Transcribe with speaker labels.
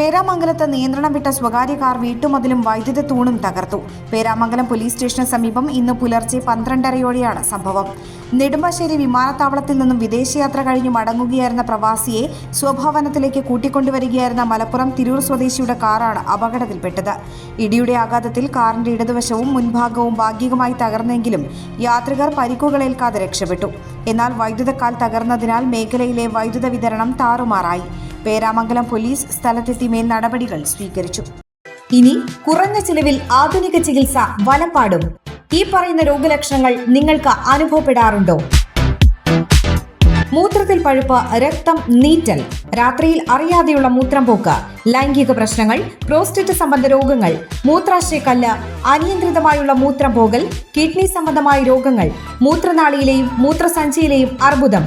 Speaker 1: പേരാമംഗലത്ത് നിയന്ത്രണം വിട്ട സ്വകാര്യ കാർ വീട്ടുമതിലും വൈദ്യുത തൂണും തകർത്തു. പേരാമംഗലം പോലീസ് സ്റ്റേഷന് സമീപം ഇന്ന് പുലർച്ചെ പന്ത്രണ്ടരയോടെയാണ് സംഭവം. നെടുമ്പാശ്ശേരി വിമാനത്താവളത്തിൽ നിന്നും വിദേശയാത്ര കഴിഞ്ഞ് മടങ്ങുകയായിരുന്ന പ്രവാസിയെ സ്വഭവനത്തിലേക്ക് കൂട്ടിക്കൊണ്ടുവരികയായിരുന്ന മലപ്പുറം തിരൂർ സ്വദേശിയുടെ കാറാണ് അപകടത്തിൽപ്പെട്ടത്. ഇടിയുടെ ആഘാതത്തിൽ കാറിന്റെ ഇടതുവശവും മുൻഭാഗവും ഭാഗികമായി തകർന്നെങ്കിലും യാത്രികർ പരിക്കുകളേൽക്കാതെ രക്ഷപ്പെട്ടു. എന്നാൽ വൈദ്യുതക്കാൽ തകർന്നതിനാൽ മേഖലയിലെ വൈദ്യുത വിതരണം താറുമാറായി. പേരാമംഗലം പോലീസ് സ്ഥലത്തെത്തി മേൽ നടപടികൾ സ്വീകരിച്ചു. ഇനി കുറഞ്ഞ ചിലവിൽ ആധുനിക ചികിത്സ വലപ്പാടും ഈ പറയുന്ന രോഗലക്ഷണങ്ങൾ നിങ്ങൾക്ക് അനുഭവപ്പെടാറുണ്ടോ? മൂത്രത്തിൽ പഴുപ്പ് രക്തം നീറ്റൽ. രാത്രിയിൽ അറിയാതെയുള്ള മൂത്രം പോക്ക് ലൈംഗിക പ്രശ്നങ്ങൾ പ്രോസ്റ്റേറ്റ് സംബന്ധ രോഗങ്ങൾ മൂത്രാശയക്കല്ല് അനിയന്ത്രിതമായുള്ള മൂത്രം പോകൽ കിഡ്നി സംബന്ധമായ രോഗങ്ങൾ മൂത്രനാളിയിലെയും മൂത്രസഞ്ചിയിലെയും അർബുദം.